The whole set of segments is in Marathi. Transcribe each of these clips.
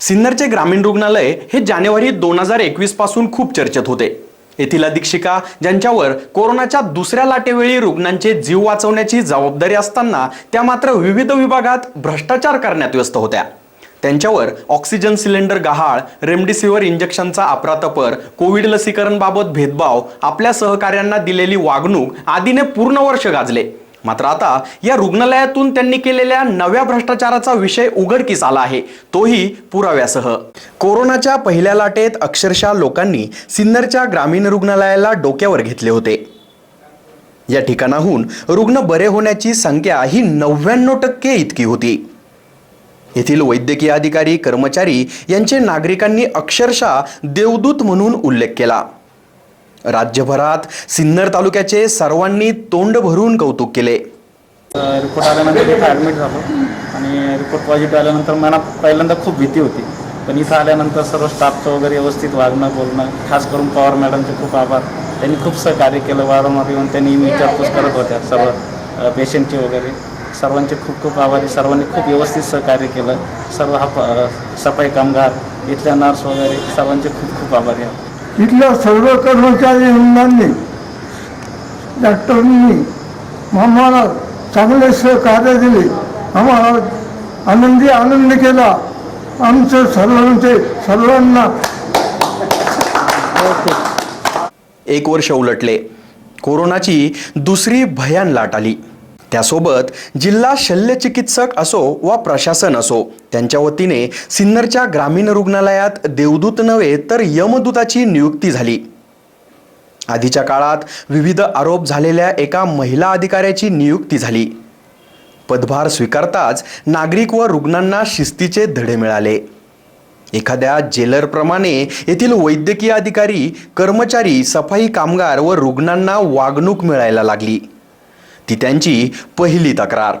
सिन्नरचे ग्रामीण रुग्णालय हे जानेवारी दोन हजार एकवीसपासून खूप चर्चेत होते. येथील अधीक्षिका ज्यांच्यावर कोरोनाच्या दुसऱ्या लाटेवेळी रुग्णांचे जीव वाचवण्याची जबाबदारी असताना त्या मात्र विविध विभागात भ्रष्टाचार करण्यात व्यस्त होत्या. त्यांच्यावर ऑक्सिजन सिलेंडर गहाळ रेमडेसिवीर इंजेक्शनचा अपरातपर कोविड लसीकरणबाबत भेदभाव आपल्या सहकाऱ्यांना दिलेली वागणूक आदीने पूर्ण वर्ष गाजले. मात्र आता या रुग्णालयातून त्यांनी केलेल्या नव्या भ्रष्टाचाराचा विषय उघडकीस आला आहे. तोही पुराव्यासह. कोरोनाच्या पहिल्या लाटेत अक्षरशः लोकांनी सिन्नरच्या ग्रामीण रुग्णालयाला डोक्यावर घेतले होते. या ठिकाणाहून रुग्ण बरे होण्याची संख्या ही नव्याण्णव टक्के इतकी होती. येथील वैद्यकीय अधिकारी कर्मचारी यांचे नागरिकांनी अक्षरशः देवदूत म्हणून उल्लेख केला. राज्यभरात सिन्नर तालुक्याचे सर्वांनी तोंड भरून कौतुक केले. रिपोर्ट आल्यानंतर इथं ॲडमिट झालो. आणि रिपोर्ट पॉझिटिव्ह आल्यानंतर मनात पहिल्यांदा खूप भीती होती. पण इथं आल्यानंतर सर्व स्टाफचं वगैरे व्यवस्थित वागणं बोलणं खास करून पवार मॅडमचे खूप आभार. त्यांनी खूप सहकार्य केलं वारंवार येऊन त्यांनी विचारपूस करत होत्या सर्व पेशंटचे वगैरे. सर्वांचे खूप खूप आभारी सर्वांनी खूप व्यवस्थित सहकार्य केलं. सर्व हा सफाई कामगार इथल्या नर्स वगैरे सर्वांचे खूप खूप आभारी आहे इथल्या सर्व कर्मचारी वृंदांनी डॉक्टरांनी आम्हाला चांगले सहकार्य दिले. आम्हाला आनंदी आनंद केला. आमचं सर्वांचे सर्वांना. एक वर्ष उलटले. कोरोनाची दुसरी भयान लाट आली. त्यासोबत जिल्हा शल्यचिकित्सक असो वा प्रशासन असो त्यांच्या वतीने सिन्नरच्या ग्रामीण रुग्णालयात देवदूत नव्हे तर यमदूताची नियुक्ती झाली. आधीच्या काळात विविध आरोप झालेल्या एका महिला अधिकाऱ्याची नियुक्ती झाली. पदभार स्वीकारताच नागरिक व रुग्णांना शिस्तीचे धडे मिळाले. एखाद्या जेलरप्रमाणे येथील वैद्यकीय अधिकारी कर्मचारी सफाई कामगार व रुग्णांना वागणूक मिळायला लागली. ती त्यांची पहिली तक्रार.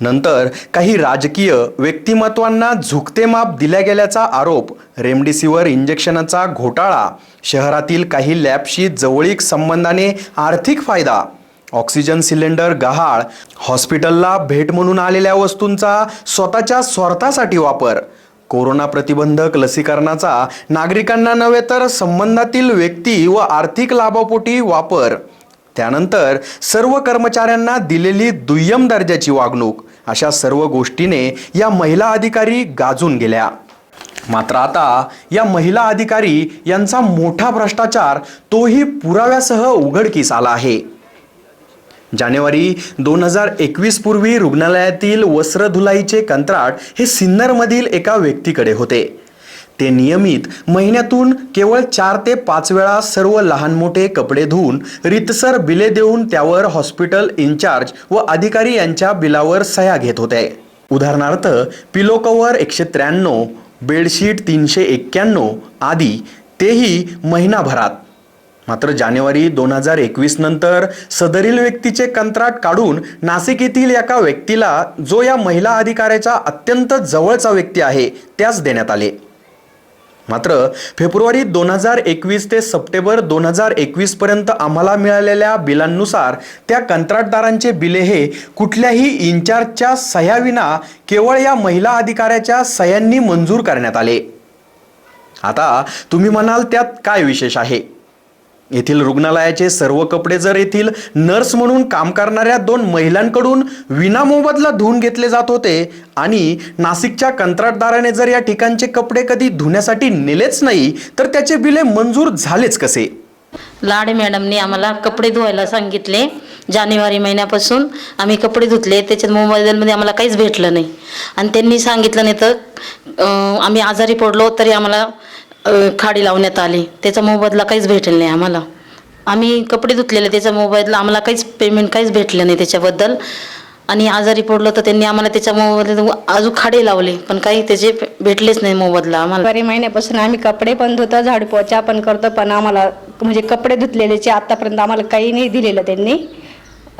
नंतर काही राजकीय व्यक्तिमत्वांना झुकते माप दिल्या गेल्याचा आरोप रेमडेसिवीर इंजेक्शनचा घोटाळा शहरातील काही लॅबशी जवळीक संबंधाने आर्थिक फायदा ऑक्सिजन सिलेंडर गहाळ हॉस्पिटलला भेट म्हणून आलेल्या वस्तूंचा स्वतःच्या स्वार्थासाठी वापर कोरोना प्रतिबंधक लसीकरणाचा नागरिकांना नव्हे तर संबंधातील व्यक्ती व आर्थिक लाभापोटी वापर त्यानंतर सर्व कर्मचाऱ्यांना दिलेली दुय्यम दर्जाची वागणूक अशा सर्व गोष्टीने या महिला अधिकारी गाजून गेल्या. मात्र आता या महिला अधिकारी यांचा मोठा भ्रष्टाचार तोही पुराव्यासह उघडकीस आला आहे. जानेवारी दोन हजार एकवीस पूर्वी रुग्णालयातील वस्त्रधुलाईचे कंत्राट हे सिन्नरमधील एका व्यक्तीकडे होते. ते नियमित महिन्यातून केवळ चार ते पाच वेळा सर्व लहान मोठे कपडे धुवून रितसर बिले देऊन त्यावर हॉस्पिटल इन्चार्ज व अधिकारी यांच्या बिलावर सह्या घेत होते. उदाहरणार्थ पिलो कव्हर एकशे त्र्याण्णव बेडशीट तीनशे एक्क्याण्णव आदी तेही महिनाभरात. मात्र जानेवारी दोन हजार एकवीस नंतर सदरील व्यक्तीचे कंत्राट काढून नाशिक येथील एका व्यक्तीला जो या महिला अधिकाऱ्याचा अत्यंत जवळचा व्यक्ती आहे त्यास देण्यात आले. मात्र फेब्रुवारी दोन हजार एकवीस ते सप्टेंबर दोन हजार एकवीस पर्यंत आम्हाला मिळालेल्या बिलांनुसार त्या कंत्राटदारांचे बिले हे कुठल्याही इन्चार्जच्या सह्याविना केवळ या महिला अधिकाऱ्याच्या सह्यांनी मंजूर करण्यात आले. आता तुम्ही म्हणाल त्यात काय विशेष आहे? येथील रुग्णालयाचे सर्व कपडे जर येथील नर्स म्हणून काम करणाऱ्या दोन महिलांकडून विनामोबदला धुवून घेतले जात होते आणि नाशिकच्या कंत्राटदाराने जर या ठिकाणचे कपडे कधी धुण्यासाठी नेलेच नाही तर त्याचे बिले मंजूर झालेच कसे? लाडे मॅडमने आम्हाला कपडे धुवायला सांगितले. जानेवारी महिन्यापासून आम्ही कपडे धुतले त्याच्यात मोबाईलमध्ये आम्हाला काहीच भेटलं नाही. आणि त्यांनी सांगितलं नाही तर आम्ही आजारी पडलो तरी आम्हाला खाडी लावण्यात आली. त्याचा मोबदला काहीच भेटेल नाही आम्हाला. आम्ही कपडे धुतलेले त्याचा मोबदला आम्हाला काहीच पेमेंट काहीच भेटलं नाही त्याच्याबद्दल. आणि आजारी पडलो तर त्यांनी आम्हाला त्याच्या मोबदला अजून खाडे लावले. पण काही त्याचे भेटलेच नाही मोबदला आम्हाला. बरे महिन्यापासून आम्ही कपडे पण धुतो झाडू पोचा पण करतो पण आम्हाला म्हणजे कपडे धुतलेलेचे आतापर्यंत आम्हाला काही नाही दिलेलं त्यांनी.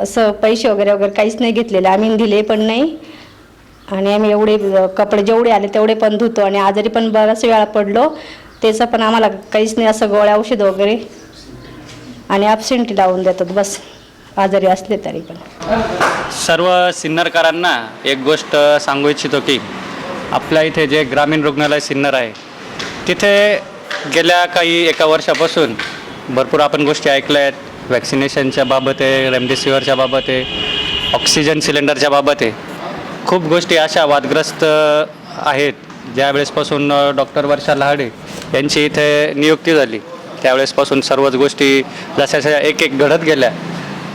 असं पैसे वगैरे वगैरे काहीच नाही घेतलेले. आम्ही दिले पण नाही. आणि आम्ही एवढे कपडे जेवढे आले तेवढे पण धुतो. आणि आजारी पण बराच वेळा पडलो. त्याचं पण आम्हाला काहीच नाही असं गोळ्या औषध वगैरे. आणि ॲबसेंटी लावून देतात बस. आजारी असले तरी पण. सर्व सिन्नरकरांना एक गोष्ट सांगू इच्छितो की आपल्या इथे जे ग्रामीण रुग्णालय सिन्नर आहे तिथे गेल्या काही एका वर्षापासून भरपूर आपण गोष्टी ऐकल्या आहेत. वॅक्सिनेशनच्या बाबत आहे रेमडेसिवीरच्या बाबत आहे ऑक्सिजन सिलेंडरच्या बाबत आहे. खूप गोष्टी अशा वादग्रस्त आहेत ज्यावेळेसपासून डॉक्टर वर्षा लहाडे यांची इथे नियुक्ती झाली त्यावेळेसपासून सर्वच गोष्टी जशा जशा एक एक घडत गेल्या.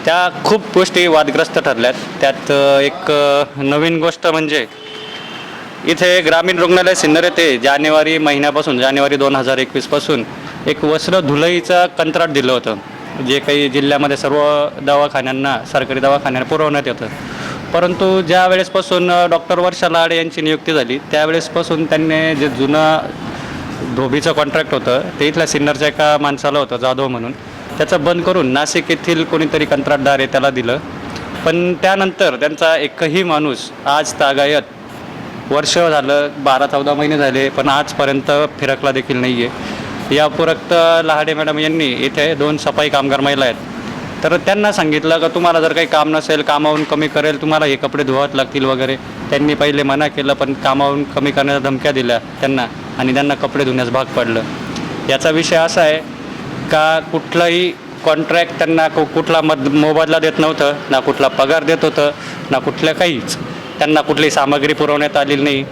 त्या खूप गोष्टी वादग्रस्त ठरल्यात. त्यात एक नवीन गोष्ट म्हणजे इथे ग्रामीण रुग्णालय सिन्नर येथे जानेवारी महिन्यापासून जानेवारी दोन हजार एकवीसपासून एक वस्त्र धुलईचं कंत्राट दिलं होतं. जे काही जिल्ह्यामध्ये सर्व दवाखान्यांना सरकारी दवाखान्यांना पुरवण्यात येतं. परंतु ज्या वेळेसपासून डॉक्टर वर्षा लाड यांची नियुक्ती झाली त्यावेळेसपासून त्यांनी जे जुनं धोबीचं कॉन्ट्रॅक्ट होतं ते इथल्या सिन्नरच्या एका माणसाला होतं जाधव म्हणून. त्याचं बंद करून नाशिक येथील कोणीतरी कंत्राटदार आहे त्याला दिलं. पण त्यानंतर त्यांचा एकही माणूस आज तागायत वर्ष झालं बारा चौदा महिने झाले पण आजपर्यंत फिरकला देखील नाही आहे यापूरक्त लहाडे मॅडम यांनी इथे दोन सफाई कामगार महिला आहेत तर त्यांना सांगितलं का तुम्हाला जर काही काम नसेल कामावून कमी करेल तुम्हाला हे कपडे धुवात लागतील वगैरे. त्यांनी पहिले मना केलं पण कामावून कमी करण्याच्या धमक्या दिल्या त्यांना आणि त्यांना कपडे धुण्यास भाग पडलं. याचा विषय असा आहे का कुठलाही कॉन्ट्रॅक्ट त्यांना कु कुठला मद मोबदला देत नव्हतं ना कुठला पगार देत होतं ना कुठल्या काहीच. त्यांना कुठली सामग्री पुरवण्यात आलेली नाही.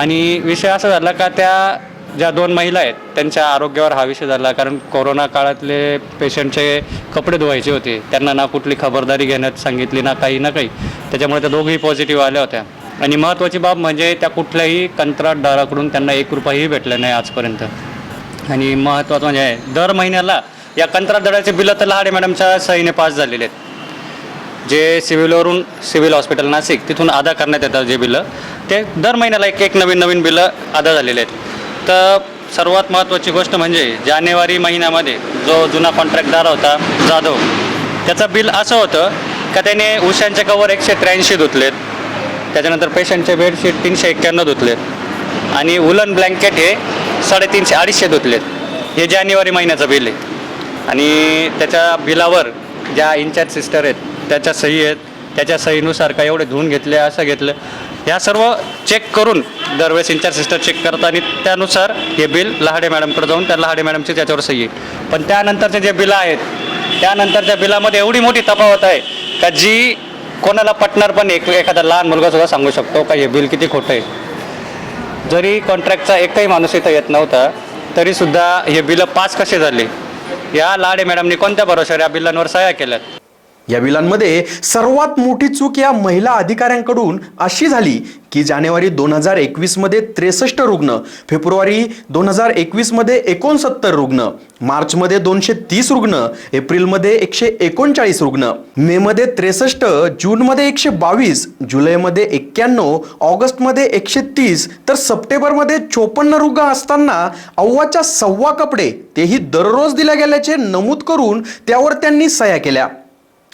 आणि विषय असा झाला का त्या ज्या दोन महिला आहेत त्यांच्या आरोग्यावर हा विषय झाला. कारण कोरोना काळातले पेशंटचे कपडे धुवायचे होते. त्यांना ना कुठली खबरदारी घेण्यात सांगितली ना काही ना काही. त्याच्यामुळे त्या दोघंही पॉझिटिव्ह आल्या होत्या. आणि महत्त्वाची बाब म्हणजे त्या कुठल्याही कंत्राटदाराकडून त्यांना एक रुपयाही भेटला नाही आजपर्यंत. आणि महत्त्वाचं म्हणजे आहे, दर महिन्याला या कंत्राटदाराचे बिलं तर लहाडे मॅडमच्या सहीने पास झालेले आहेत. जे सिव्हिलवरून सिव्हिल हॉस्पिटल नाशिक तिथून अदा करण्यात येतात जे बिलं. ते दर महिन्याला एक एक नवीन नवीन बिलं अदा झालेले आहेत. तर सर्वात महत्त्वाची गोष्ट म्हणजे जानेवारी महिन्यामध्ये जो जुना कॉन्ट्रॅक्टदार होता जाधव त्याचं बिल असं होतं का त्याने उशांचे कवर एकशे त्र्याऐंशी धुतलेत त्याच्यानंतर पेशंटचे बेडशीट तीनशे एक्क्याण्णव धुतलेत आणि उलन ब्लँकेट हे साडेतीनशे अडीचशे धुतलेत. हे जानेवारी महिन्याचं बिल आहे. आणि त्याच्या बिलावर ज्या इन्चार्ज सिस्टर आहेत त्याच्या सही आहेत त्याच्या सहीनुसार का एवढे धुवून घेतले असं घेतलं ह्या सर्व चेक करून दरवेळेस इन्चार्ज सिस्टर चेक करतात आणि त्यानुसार हे बिल लहाडे मॅडमकडे जाऊन त्या लहाडे मॅडमची त्याच्यावर सही आहे. पण त्यानंतरचे जे बिलं आहेत त्यानंतरच्या बिलामध्ये एवढी मोठी तफावत आहे का जी कोणाला पटणार पण एक एखादा लहान मुलगा सुद्धा सांगू शकतो का हे बिल किती खोटं आहे. जरी कॉन्ट्रॅक्टचा एकही माणूस इथं येत नव्हता तरीसुद्धा हे बिलं पास कसे झाले? या लाडे मॅडमनी कोणत्या भरोशावर या बिलांवर सह्या केल्यात? या बिलांमध्ये सर्वात मोठी चूक या महिला अधिकाऱ्यांकडून अशी झाली की जानेवारी दोन हजार एकवीसमध्ये त्रेसष्ट रुग्ण फेब्रुवारी दोन हजार एकवीसमध्ये एकोणसत्तर रुग्ण मार्चमध्ये दोनशे तीस रुग्ण एप्रिलमध्ये एकशे एकोणचाळीस रुग्ण मेमध्ये त्रेसष्ट जूनमध्ये एकशे बावीस जुलैमध्ये एक्क्याण्णव ऑगस्टमध्ये एकशे तीस तर सप्टेंबरमध्ये चोपन्न रुग्ण असताना अव्वाच्या सव्वा कपडे तेही दररोज दिल्या गेल्याचे नमूद करून त्यावर त्यांनी सह्या केल्या.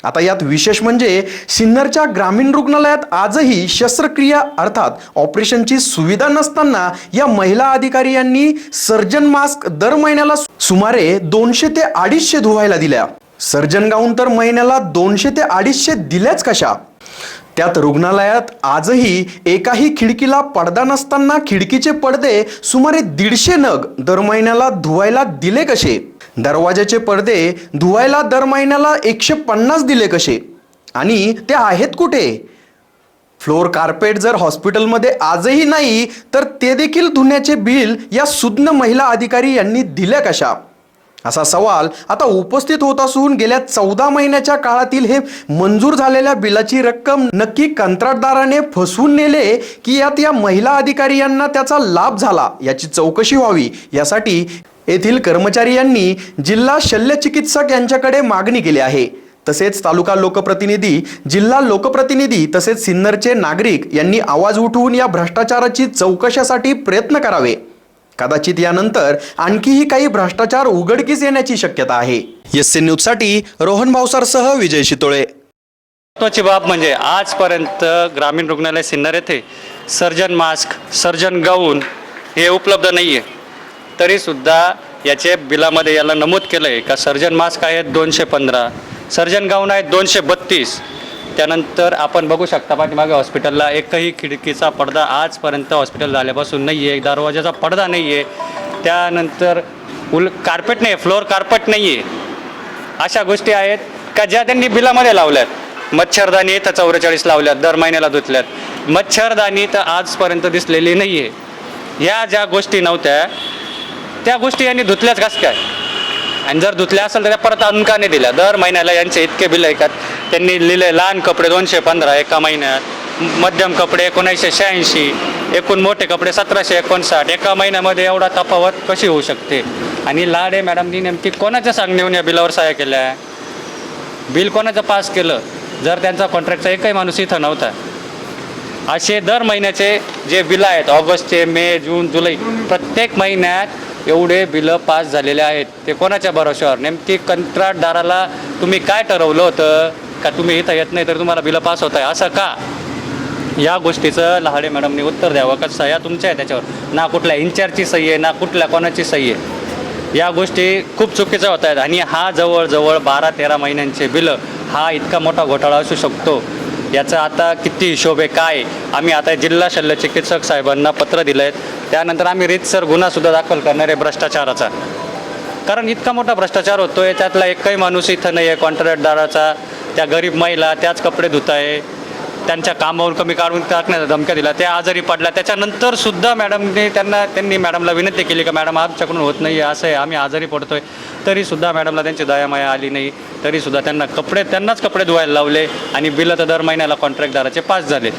आता यात विशेष म्हणजे सिन्नरच्या ग्रामीण रुग्णालयात आजही शस्त्रक्रिया अर्थात ऑपरेशनची सुविधा नसताना या महिला अधिकारी यांनी सर्जन मास्क दर महिन्याला सुमारे दोनशे ते अडीचशे धुवायला दिल्या. सर्जन गाऊन तर महिन्याला दोनशे ते अडीचशे दिल्याच कशा? त्यात रुग्णालयात आजही एकाही खिडकीला पडदा नसताना खिडकीचे पडदे सुमारे दीडशे नग दर महिन्याला धुवायला दिले कसे? दरवाजाचे पडदे धुवायला दर महिन्याला एकशे पन्नास दिले कसे? आणि ते आहेत कुठे? फ्लोर कार्पेट जर हॉस्पिटलमध्ये आजही नाही तर ते देखील धुण्याचे बिल या सुज्ञ महिला अधिकारी यांनी दिल्या कशा? असा सवाल आता उपस्थित होत असून गेल्या चौदा महिन्याच्या काळातील हे मंजूर झालेल्या बिलाची रक्कम नक्की कंत्राटदाराने फसवून नेले की यात या महिला अधिकारी यांना त्याचा लाभ झाला याची चौकशी व्हावी? यासाठी येथील कर्मचारी यांनी जिल्हा शल्यचिकित्सक यांच्याकडे मागणी केली आहे. तसेच तालुका लोकप्रतिनिधी जिल्हा लोकप्रतिनिधी तसेच सिन्नरचे नागरिक यांनी आवाज उठवून या भ्रष्टाचाराची चौकशासाठी प्रयत्न करावे. कदाचित यानंतर आणखीही काही भ्रष्टाचार उघडकीस येण्याची शक्यता आहे. एस न्यूज रोहन भावसारसह विजय शितोळे. महत्वाची बाब म्हणजे आजपर्यंत ग्रामीण रुग्णालय सिन्नर येथे सर्जन मास्क सर्जन गाऊन हे उपलब्ध नाही आहे तरीसुद्धा याचे बिलामध्ये याला नमूद केलं आहे का? सर्जन मास्क आहेत दोनशे पंधरा सर्जन गाऊन आहेत दोनशे बत्तीस. त्यानंतर आपण बघू शकता पाठीमागे हॉस्पिटलला एकही खिडकीचा पडदा आजपर्यंत हॉस्पिटल झाल्यापासून नाही आहे दरवाजाचा पडदा नाही आहे त्यानंतर उल कार्पेट नाही आहे फ्लोअर कार्पेट नाही आहे अशा गोष्टी आहेत का ज्या त्यांनी बिलामध्ये लावल्यात? मच्छरदाणी तर चौवेचाळीस लावल्यात दर महिन्याला धुतल्यात. मच्छरदाणी तर आजपर्यंत दिसलेली नाही आहे या ज्या गोष्टी नव्हत्या त्या गोष्टी यांनी धुतल्याच कस काय? आणि जर धुतल्या असेल तर त्या परत आणून का नाही दिल्या. दर महिन्याला यांचे इतके बिल ऐकत त्यांनी लिहिले लहान कपडे दोनशे पंधरा एका महिन्यात मध्यम कपडे एकोणीसशे शहाऐंशी एकूण मोठे कपडे सतराशे एकोणसाठ. एका महिन्यामध्ये एवढा तफावत कशी होऊ शकते? आणि लाडे मॅडमनी नेमकी कोणाच्या सांगण्याहून या बिलावर सहाय्य केल्या? बिल कोणाचं पास केलं? जर त्यांचा कॉन्ट्रॅक्टचा एकही माणूस इथं नव्हता. असे दर महिन्याचे जे बिलं आहेत ऑगस्टचे मे जून जुलै प्रत्येक महिन्यात एवढे बिलं पास झालेले आहेत ते कोणाच्या भरोशावर नेमकी कंत्राटदाराला तुम्ही काय ठरवलं होतं? का तुम्ही इथं येत नाही तर तुम्हाला बिलं पास होत आहे असं का? या गोष्टीचं लहाडे मॅडमनी उत्तर द्यावं का सह्या तुमच्या आहे त्याच्यावर? ना कुठल्या इंचार्जची सही आहे ना कुठल्या कोणाची सही आहे? या गोष्टी खूप चुकीच्या होत आहेत. आणि हा जवळजवळ बारा तेरा महिन्यांचे बिलं हा इतका मोठा घोटाळा असू शकतो. याचा आता किती हिशोब आहे काय आम्ही आता जिल्हा शल्य चिकित्सक साहेबांना पत्र दिलं आहे त्यानंतर आम्ही रीतसर गुन्हासुद्धा दाखल करणार आहे भ्रष्टाचाराचा. कारण इतका मोठा भ्रष्टाचार होतोय त्यातला एकही माणूस इथं नाही आहे कॉन्ट्रॅक्टदाराचा त्या गरीब महिला त्याच कपडे धुत आहे त्यांच्या कामावरून कमी काढून टाकण्याचा धमक्या दिला त्या आजारी पडल्या. त्याच्यानंतर सुद्धा मॅडमने त्यांना त्यांनी मॅडमला विनंती केली का मॅडम आमच्याकडून होत नाही आहे असं आहे आम्ही आजारी पडतोय. तरीसुद्धा मॅडमला त्यांची दयामाया आली नाही. तरीसुद्धा त्यांना कपडे त्यांनाच कपडे धुवायला लावले आणि बिलं तर दर महिन्याला कॉन्ट्रॅक्टदाराचे पास झाले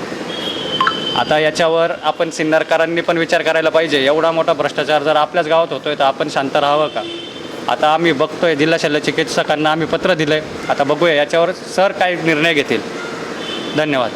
आता याच्यावर आपण सिन्नरकरांनी पण विचार करायला पाहिजे. एवढा मोठा भ्रष्टाचार जर आपल्याच गावात होतोय तर आपण शांत राहावं का? आता आम्ही बघतोय जिल्हा शल्य चिकित्सकांना आम्ही पत्र दिलंय. आता बघूया याच्यावर सर काय निर्णय घेतील. धन्यवाद.